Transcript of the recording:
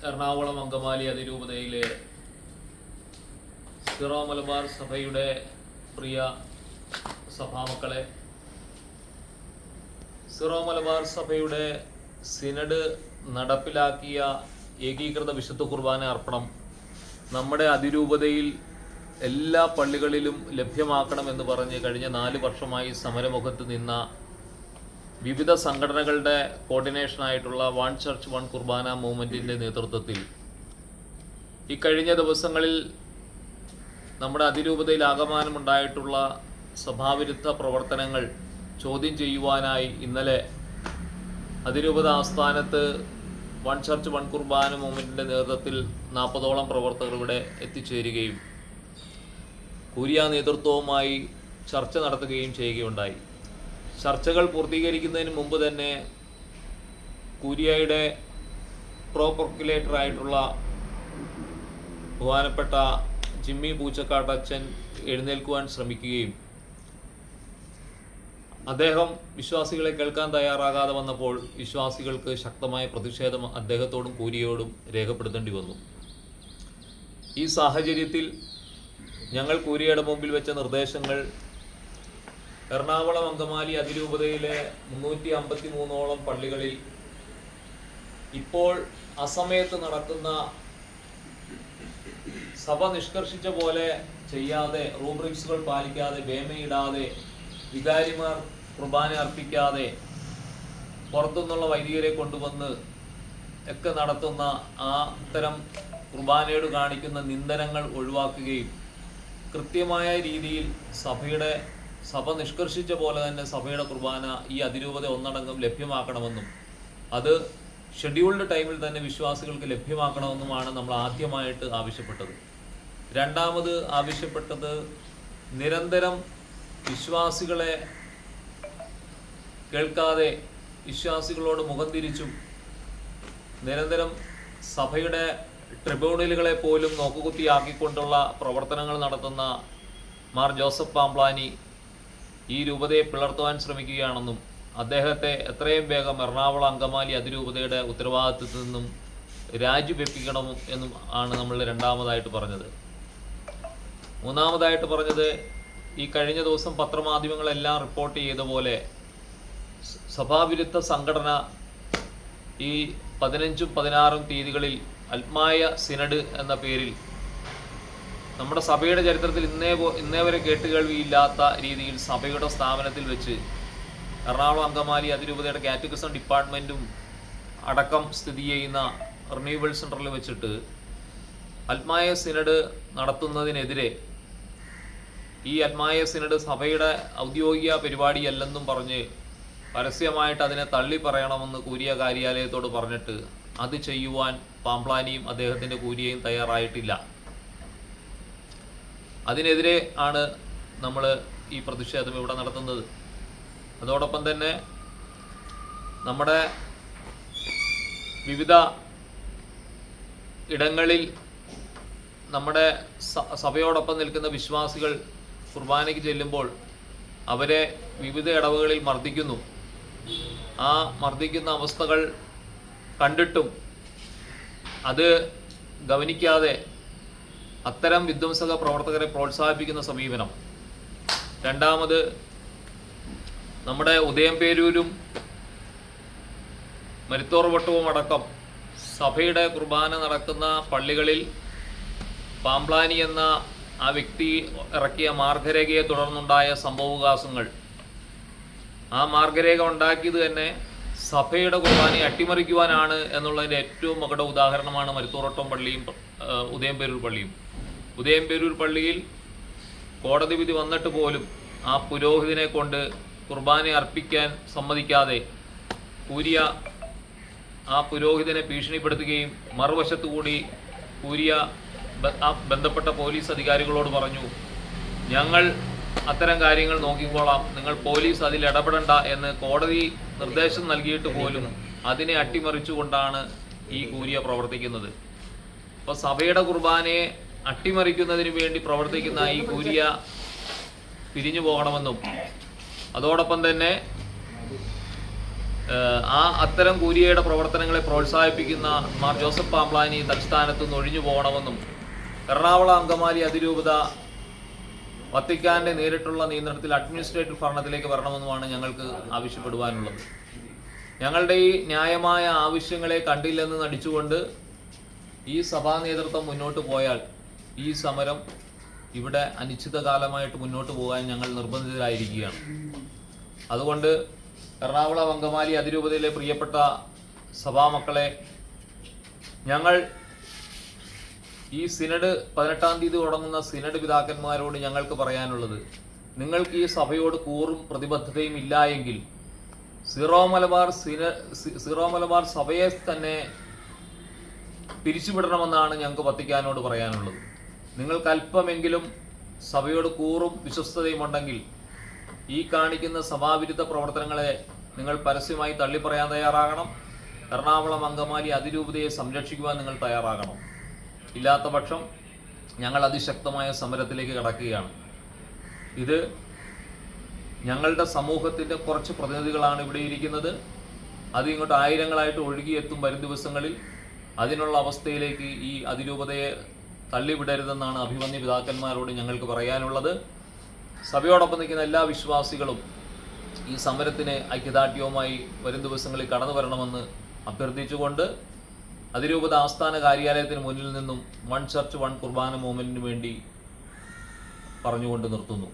എറണാകുളം അങ്കമാലി അതിരൂപതയിലെ സിറോ മലബാർ സഭയുടെ പ്രിയ സഭാമക്കളെ സിറോ മലബാർ സഭയുടെ സിനഡ് നടപ്പിലാക്കിയ ഏകീകൃത വിശുദ്ധ കുർബാന അർപ്പണം നമ്മുടെ അതിരൂപതയിൽ എല്ലാ പള്ളികളിലും ലഭ്യമാക്കണമെന്ന് പറഞ്ഞ് കഴിഞ്ഞ നാല് വർഷമായി സമരമുഖത്ത് നിന്ന വിവിധ സംഘടനകളുടെ കോർഡിനേഷനായിട്ടുള്ള വൺ ചർച്ച് വൺ കുർബാന മൂവ്മെന്റിന്റെ നേതൃത്വത്തിൽ ഈ കഴിഞ്ഞ ദിവസങ്ങളിൽ നമ്മുടെ അതിരൂപതയിൽ ആകമാനമുണ്ടായിട്ടുള്ള സഭാവിരുദ്ധ പ്രവർത്തനങ്ങൾ ചോദ്യം ചെയ്യുവാനായി ഇന്നലെ അതിരൂപത ആസ്ഥാനത്ത് വൺ ചർച്ച് വൺ കുർബാന മൂവ്മെന്റിന്റെ നേതൃത്വത്തിൽ നാൽപ്പതോളം പ്രവർത്തകർ ഇവിടെ എത്തിച്ചേരുകയും കൂരിയ നേതൃത്വവുമായി ചർച്ച നടത്തുകയും ചെയ്യുകയുണ്ടായി. ചർച്ചകൾ പൂർത്തീകരിക്കുന്നതിന് മുമ്പ് തന്നെ കൂരിയയുടെ പ്രോ പ്രൊക്കുലേറ്റർ ആയിട്ടുള്ള ബഹുമാനപ്പെട്ട ജിമ്മി പൂച്ചക്കാട്ടച്ചൻ എഴുന്നേൽക്കുവാൻ ശ്രമിക്കുകയും അദ്ദേഹം വിശ്വാസികളെ കേൾക്കാൻ തയ്യാറാകാതെ വന്നപ്പോൾ വിശ്വാസികൾക്ക് ശക്തമായ പ്രതിഷേധം അദ്ദേഹത്തോടും കൂരിയോടും രേഖപ്പെടുത്തേണ്ടി വന്നു. ഈ സാഹചര്യത്തിൽ ഞങ്ങൾ കൂരിയയുടെ മുമ്പിൽ വെച്ച നിർദ്ദേശങ്ങൾ എറണാകുളം അങ്കമാലി അതിരൂപതയിലെ മുന്നൂറ്റി അമ്പത്തി മൂന്നോളം പള്ളികളിൽ ഇപ്പോൾ അസമയത്ത് നടക്കുന്ന സഭ നിഷ്കർഷിച്ച പോലെ ചെയ്യാതെ റൂബ്രിക്സുകൾ പാലിക്കാതെ വേമയിടാതെ വികാരിമാർ കുർബാന അർപ്പിക്കാതെ പുറത്തുനിന്നുള്ള വൈദികരെ കൊണ്ടുവന്ന് ഒക്കെ നടത്തുന്ന ആ തരം കുർബാനയോട് കാണിക്കുന്ന നിന്ദനങ്ങൾ ഒഴിവാക്കുകയും കൃത്യമായ രീതിയിൽ സഭയുടെ സഭ നിഷ്കർഷിച്ച പോലെ തന്നെ സഭയുടെ കുർബാന ഈ അതിരൂപത ഒന്നടങ്കം ലഭ്യമാക്കണമെന്നും അത് ഷെഡ്യൂൾഡ് ടൈമിൽ തന്നെ വിശ്വാസികൾക്ക് ലഭ്യമാക്കണമെന്നുമാണ് നമ്മൾ ആദ്യമായിട്ട് ആവശ്യപ്പെട്ടത്. രണ്ടാമത് ആവശ്യപ്പെട്ടത് നിരന്തരം വിശ്വാസികളെ കേൾക്കാതെ വിശ്വാസികളോട് മുഖം തിരിച്ചും നിരന്തരം സഭയുടെ ട്രിബ്യൂണലുകളെ പോലും നോക്കുകുത്തിയാക്കിക്കൊണ്ടുള്ള പ്രവർത്തനങ്ങൾ നടത്തുന്ന മാർ ജോസഫ് പാംപ്ലാനി ഈ രൂപതയെ പിളർത്തുവാൻ ശ്രമിക്കുകയാണെന്നും അദ്ദേഹത്തെ എത്രയും വേഗം എറണാകുളം അങ്കമാലി അതിരൂപതയുടെ ഉത്തരവാദിത്വത്തിൽ നിന്നും രാജിവെപ്പിക്കണം എന്നും ആണ് നമ്മൾ രണ്ടാമതായിട്ട് പറഞ്ഞത്. മൂന്നാമതായിട്ട് പറഞ്ഞത് ഈ കഴിഞ്ഞ ദിവസം പത്രമാധ്യമങ്ങളെല്ലാം റിപ്പോർട്ട് ചെയ്ത പോലെ സഭാവിരുദ്ധ സംഘടന ഈ പതിനഞ്ചും പതിനാറും തീയതികളിൽ ആത്മായ സിനഡ് എന്ന പേരിൽ നമ്മുടെ സഭയുടെ ചരിത്രത്തിൽ ഇന്നേ ഇന്നേ വരെ കേട്ടുകേൾവിയില്ലാത്ത രീതിയിൽ സഭയുടെ സ്ഥാപനത്തിൽ വെച്ച് എറണാകുളം അങ്കമാലി അതിരൂപതയുടെ കാറ്റഗറിസം ഡിപ്പാർട്ട്മെന്റും അടക്കം സ്ഥിതി ചെയ്യുന്ന റിന്യൂവൽ സെന്ററിൽ വെച്ചിട്ട് അത്മായ സിനഡ് നടത്തുന്നതിനെതിരെ ഈ അത്മായ സിനഡ് സഭയുടെ ഔദ്യോഗിക പരിപാടിയല്ലെന്നും പറഞ്ഞ് പരസ്യമായിട്ട് അതിനെ തള്ളി പറയണമെന്ന് കൂരിയ കാര്യാലയത്തോട് പറഞ്ഞിട്ട് അത് ചെയ്യുവാൻ പാംപ്ലാനിയും അദ്ദേഹത്തിന്റെ കൂരിയയും തയ്യാറായിട്ടില്ല. അതിനെതിരെ ആണ് നമ്മൾ ഈ പ്രതിഷേധം ഇവിടെ നടത്തുന്നത്. അതോടൊപ്പം തന്നെ നമ്മുടെ വിവിധ ഇടങ്ങളിൽ നമ്മുടെ സഭയോടൊപ്പം നിൽക്കുന്ന വിശ്വാസികൾ കുർബാനയ്ക്ക് ചെല്ലുമ്പോൾ അവരെ വിവിധ ഇടവുകളിൽ മർദ്ദിക്കുന്നു. ആ മർദ്ദിക്കുന്ന അവസ്ഥകൾ കണ്ടിട്ടും അത് ഗവനിക്കാതെ അത്തരം വിധ്വംസക പ്രവർത്തകരെ പ്രോത്സാഹിപ്പിക്കുന്ന സമീപനം. രണ്ടാമത് നമ്മുടെ ഉദയംപേരൂരും മരുത്തോർ വട്ടവും അടക്കം സഭയുടെ കുർബാന നടക്കുന്ന പള്ളികളിൽ പാംപ്ലാനി എന്ന ആ വ്യക്തി ഇറക്കിയ മാർഗരേഖയെ തുടർന്നുണ്ടായ സംഭവവികാസങ്ങൾ. ആ മാർഗരേഖ ഉണ്ടാക്കിയത് തന്നെ സഭയുടെ കുർബാനയെ അട്ടിമറിക്കുവാനാണ് എന്നുള്ളതിന്റെ ഏറ്റവും മകട ഉദാഹരണമാണ് മരുത്തോറട്ടം പള്ളിയും ഉദയംപേരൂർ പള്ളിയും. ഉദയംപേരൂർ പള്ളിയിൽ കോടതി വിധി വന്നിട്ട് പോലും ആ പുരോഹിതനെ കൊണ്ട് കുർബാന അർപ്പിക്കാൻ സമ്മതിക്കാതെ കൂരിയ ആ പുരോഹിതനെ ഭീഷണിപ്പെടുത്തുകയും മറുവശത്തു കൂടി കൂരിയ ആ ബന്ധപ്പെട്ട പോലീസ് അധികാരികളോട് പറഞ്ഞു ഞങ്ങൾ അത്തരം കാര്യങ്ങൾ നോക്കിക്കോളാം. നിങ്ങൾ പോലീസ് അതിൽ ഇടപെടണ്ട എന്ന് കോടതി നിർദ്ദേശം നൽകിയിട്ട് പോലും അതിനെ അട്ടിമറിച്ചുകൊണ്ടാണ് ഈ കൂരിയ പ്രവർത്തിക്കുന്നത്. അപ്പോൾ സഭയുടെ കുർബാനയെ അട്ടിമറിക്കുന്നതിന് വേണ്ടി പ്രവർത്തിക്കുന്ന ഈ കൂരിയ പിരിഞ്ഞു പോകണമെന്നും അതോടൊപ്പം തന്നെ ആ അത്തരം കൂരിയയുടെ പ്രവർത്തനങ്ങളെ പ്രോത്സാഹിപ്പിക്കുന്ന മാർ ജോസഫ് പാംപ്ലാനി തൽസ്ഥാനത്ത് നിന്ന് ഒഴിഞ്ഞു പോകണമെന്നും എറണാകുളം അങ്കമാലി അതിരൂപത വത്തിക്കാന്റെ നേരിട്ടുള്ള നിയന്ത്രണത്തിൽ അഡ്മിനിസ്ട്രേറ്റീവ് ഭരണത്തിലേക്ക് വരണമെന്നുമാണ് ഞങ്ങൾക്ക് ആവശ്യപ്പെടുവാനുള്ളത്. ഞങ്ങളുടെ ഈ ന്യായമായ ആവശ്യങ്ങളെ കണ്ടില്ലെന്ന് നടിച്ചുകൊണ്ട് ഈ സഭാ നേതൃത്വം മുന്നോട്ട് പോയാൽ ഈ സമരം ഇവിടെ അനിശ്ചിതകാലമായിട്ട് മുന്നോട്ട് പോകാൻ ഞങ്ങൾ നിർബന്ധിതരായിരിക്കുകയാണ്. അതുകൊണ്ട് എറണാകുളം അങ്കമാലി അതിരൂപതയിലെ പ്രിയപ്പെട്ട സഭാമക്കളെ ഞങ്ങൾ ഈ സിനഡ് പതിനെട്ടാം തീയതി തുടങ്ങുന്ന സിനഡ് പിതാക്കന്മാരോട് ഞങ്ങൾക്ക് പറയാനുള്ളത് നിങ്ങൾക്ക് ഈ സഭയോട് കൂറും പ്രതിബദ്ധതയും ഇല്ല എങ്കിൽ സീറോ മലബാർ സിന സീറോ മലബാർ സഭയെ തന്നെ പിരിച്ചുവിടണമെന്നാണ് ഞങ്ങൾക്ക് വത്തിക്കാനോട് പറയാനുള്ളത്. നിങ്ങൾക്ക് അല്പമെങ്കിലും സഭയോട് കൂറും വിശ്വസ്തതയും ഉണ്ടെങ്കിൽ ഈ കാണിക്കുന്ന സഭാവിരുദ്ധ പ്രവർത്തനങ്ങളെ നിങ്ങൾ പരസ്യമായി തള്ളിപ്പറയാൻ തയ്യാറാകണം. എറണാകുളം അങ്കമാലി അതിരൂപതയെ സംരക്ഷിക്കുവാൻ നിങ്ങൾ തയ്യാറാകണം. ഇല്ലാത്ത പക്ഷം ഞങ്ങൾ അതിശക്തമായ സമരത്തിലേക്ക് കടക്കുകയാണ്. ഇത് ഞങ്ങളുടെ സമൂഹത്തിന്റെ കുറച്ച് പ്രതിനിധികളാണ് ഇവിടെ ഇരിക്കുന്നത്. അത് ഇങ്ങോട്ട് ആയിരങ്ങളായിട്ട് ഒഴുകിയെത്തും വരും ദിവസങ്ങളിൽ. അതിനുള്ള അവസ്ഥയിലേക്ക് ഈ അതിരൂപതയെ തള്ളിവിടരുതെന്നാണ് അഭിമന്യ പിതാക്കന്മാരോട് ഞങ്ങൾക്ക് പറയാനുള്ളത്. സഭയോടൊപ്പം നിൽക്കുന്ന എല്ലാ വിശ്വാസികളും ഈ സമരത്തിന് ഐക്യദാർഢ്യവുമായി വരും ദിവസങ്ങളിൽ കടന്നു വരണമെന്ന് അഭ്യർത്ഥിച്ചുകൊണ്ട് അതിരൂപത ആസ്ഥാന കാര്യാലയത്തിന് മുന്നിൽ നിന്നും വൺ ചർച്ച് വൺ കുർബാന മൂവ്മെന്റിന് വേണ്ടി പറഞ്ഞുകൊണ്ട് നിർത്തുന്നു.